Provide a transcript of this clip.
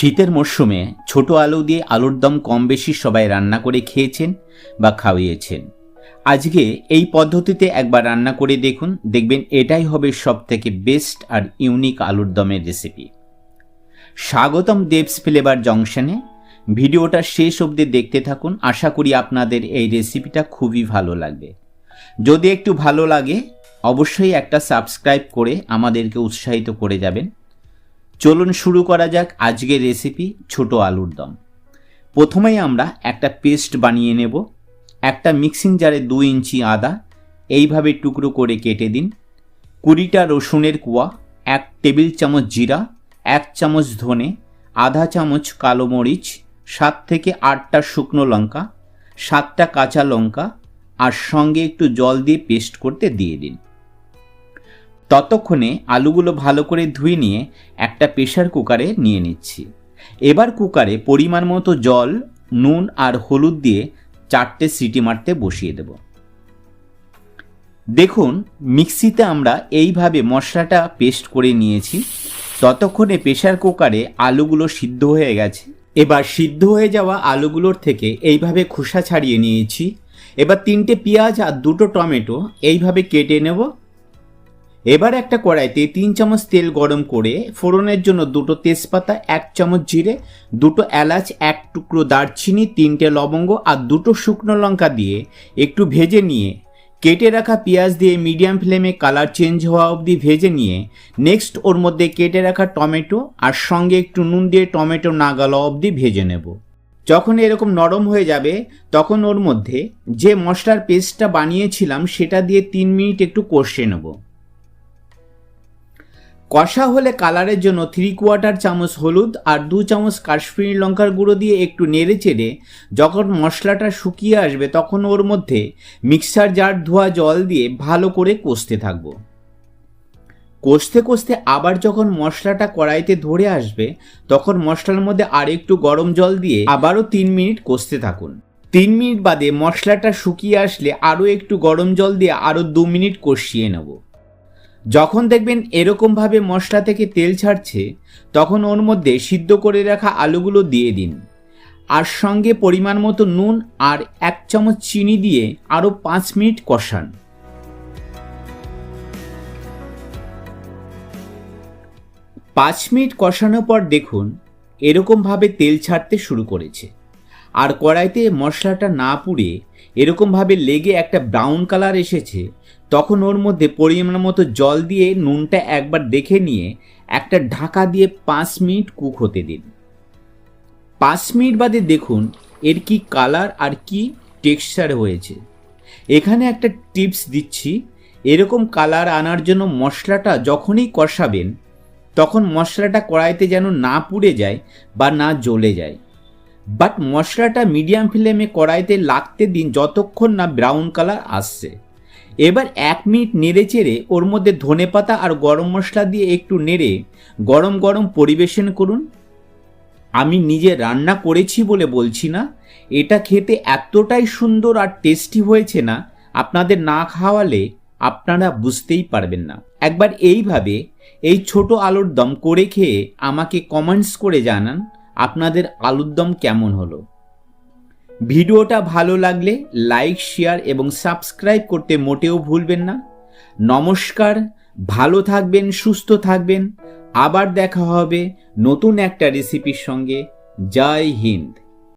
শীতের মরশুমে ছোট আলু দিয়ে আলুর দম কম বেশি সবাই রান্না করে খেয়েছেন বা খাওয়িয়েছেন। আজকে এই পদ্ধতিতে একবার রান্না করে দেখুন, দেখবেন এটাই হবে সব থেকে বেস্ট আর ইউনিক আলুর দমের রেসিপি। স্বাগতম দেবস ফ্লেভার জংশনে। ভিডিওটা শেষ অবধি দেখতে থাকুন, আশা করি আপনাদের এই রেসিপিটা খুবই ভালো লাগবে। যদি একটু ভালো লাগে, অবশ্যই একটা সাবস্ক্রাইব করে আমাদেরকে উৎসাহিত করে যাবেন। চলুন শুরু করা যাক আজকের রেসিপি ছোট আলুর দম। প্রথমেই আমরা একটা পেস্ট বানিয়ে নেব। একটা মিক্সিং জারে দু ইঞ্চি আদা, এইভাবে টুকরো করে কেটে দিন। কুড়িটা রসুনের কুয়া, এক টেবিল চামচ জিরা, এক চামচ ধনে, আধা চামচ কালো মরিচ, সাত থেকে আটটা শুকনো লঙ্কা, সাতটা কাঁচা লঙ্কা, আর সঙ্গে একটু জল দিয়ে পেস্ট করতে দিয়ে দিন। ততক্ষণে আলুগুলো ভালো করে ধুয়ে নিয়ে একটা প্রেশার কুকারে নিয়ে নিচ্ছি। এবার কুকারে পরিমাণ মতো জল, নুন আর হলুদ দিয়ে চারটে সিটি মারতে বসিয়ে দেব। দেখুন, মিক্সিতে আমরা এইভাবে মশলাটা পেস্ট করে নিয়েছি। ততক্ষণে প্রেশার কুকারে আলুগুলো সিদ্ধ হয়ে গেছে। এবার সিদ্ধ হয়ে যাওয়া আলুগুলোর থেকে এইভাবে খোসা ছাড়িয়ে নিয়েছি। এবার তিনটে পেঁয়াজ আর দুটো টমেটো এইভাবে কেটে নেব। এবার একটা কড়াইতে তিন চামচ তেল গরম করে ফোড়নের জন্য দুটো তেজপাতা, এক চামচ জিরে, দুটো এলাচ, এক টুকরো দারচিনি, তিনটে লবঙ্গ আর দুটো শুকনো লঙ্কা দিয়ে একটু ভেজে নিয়ে, কেটে রাখা পেঁয়াজ দিয়ে মিডিয়াম ফ্লেমে কালার চেঞ্জ হওয়া অবধি ভেজে নিয়ে, নেক্সট ওর মধ্যে কেটে রাখা টমেটো আর সঙ্গে একটু নুন দিয়ে টমেটো না গলা অবধি ভেজে নেব। যখন এরকম নরম হয়ে যাবে, তখন ওর মধ্যে যে মশলার পেস্টটা বানিয়েছিলাম সেটা দিয়ে তিন মিনিট একটু কষে নেব। কষা হলে কালারের জন্য থ্রি কোয়ার্টার চামচ হলুদ আর দু চামচ কাশ্মীরি লঙ্কার গুঁড়ো দিয়ে একটু নেড়ে চেড়ে যখন মশলাটা শুকিয়ে আসবে তখন ওর মধ্যে মিক্সার জার ধোয়া জল দিয়ে ভালো করে কষতে থাকব। কষতে কষতে আবার যখন মশলাটা কড়াইতে ধরে আসবে তখন মশলার মধ্যে আর একটু গরম জল দিয়ে আবারও তিন মিনিট কষতে থাকুন। তিন মিনিট বাদে মশলাটা শুকিয়ে আসলে আরও একটু গরম জল দিয়ে আরও দু মিনিট কষিয়ে নেব। যখন দেখবেন এরকমভাবে মশলা থেকে তেল ছাড়ছে, তখন ওর মধ্যে সিদ্ধ করে রাখা আলুগুলো দিয়ে দিন। আর সঙ্গে পরিমাণ মতো নুন আর এক চামচ চিনি দিয়ে আরও পাঁচ মিনিট কষান। পাঁচ মিনিট কষানোর পর দেখুন, এরকমভাবে তেল ছাড়তে শুরু করেছে। আর কড়াইতে মশলাটা না পুড়ে এরকমভাবে লেগে একটা ব্রাউন কালার এসেছে তখন ওর মধ্যে পরিমাণ মতো জল দিয়ে নুনটা একবার দেখে নিয়ে একটা ঢাকা দিয়ে পাঁচ মিনিট কুক হতে দিন। পাঁচ মিনিট বাদে দেখুন এর কি কালার আর কি টেক্সচার হয়েছে। এখানে একটা টিপস দিচ্ছি, এরকম কালার আনার জন্য মশলাটা যখনই কষাবেন, তখন মশলাটা কড়াইতে যেন না পুড়ে যায় বা না জ্বলে যায়। বাট মশলাটা মিডিয়াম ফ্লেমে কড়াইতে লাগতে দিন যতক্ষণ না ব্রাউন কালার আসছে। এবার এক মিনিট নেড়ে চেড়ে ওর মধ্যে ধনে পাতা আর গরম মশলা দিয়ে একটু নেড়ে গরম গরম পরিবেশন করুন। আমি নিজে রান্না করেছি বলে বলছি না। এটা খেতে এতটাই সুন্দর আর টেস্টি হয়েছে না, আপনাদের না খাওয়ালে আপনারা বুঝতেই পারবেন না। একবার এইভাবে এই ছোট আলুর দম করে খেয়ে আমাকে কমেন্টস করে জানান, আপনাদের আলুর দম কেমন হলো। ভিডিওটা ভালো লাগলে লাইক, শেয়ার এবং সাবস্ক্রাইব করতে মোটেও ভুলবেন না। নমস্কার, ভালো থাকবেন, সুস্থ থাকবেন। আবার দেখা হবে নতুন একটা রেসিপির সঙ্গে। জয় হিন্দ।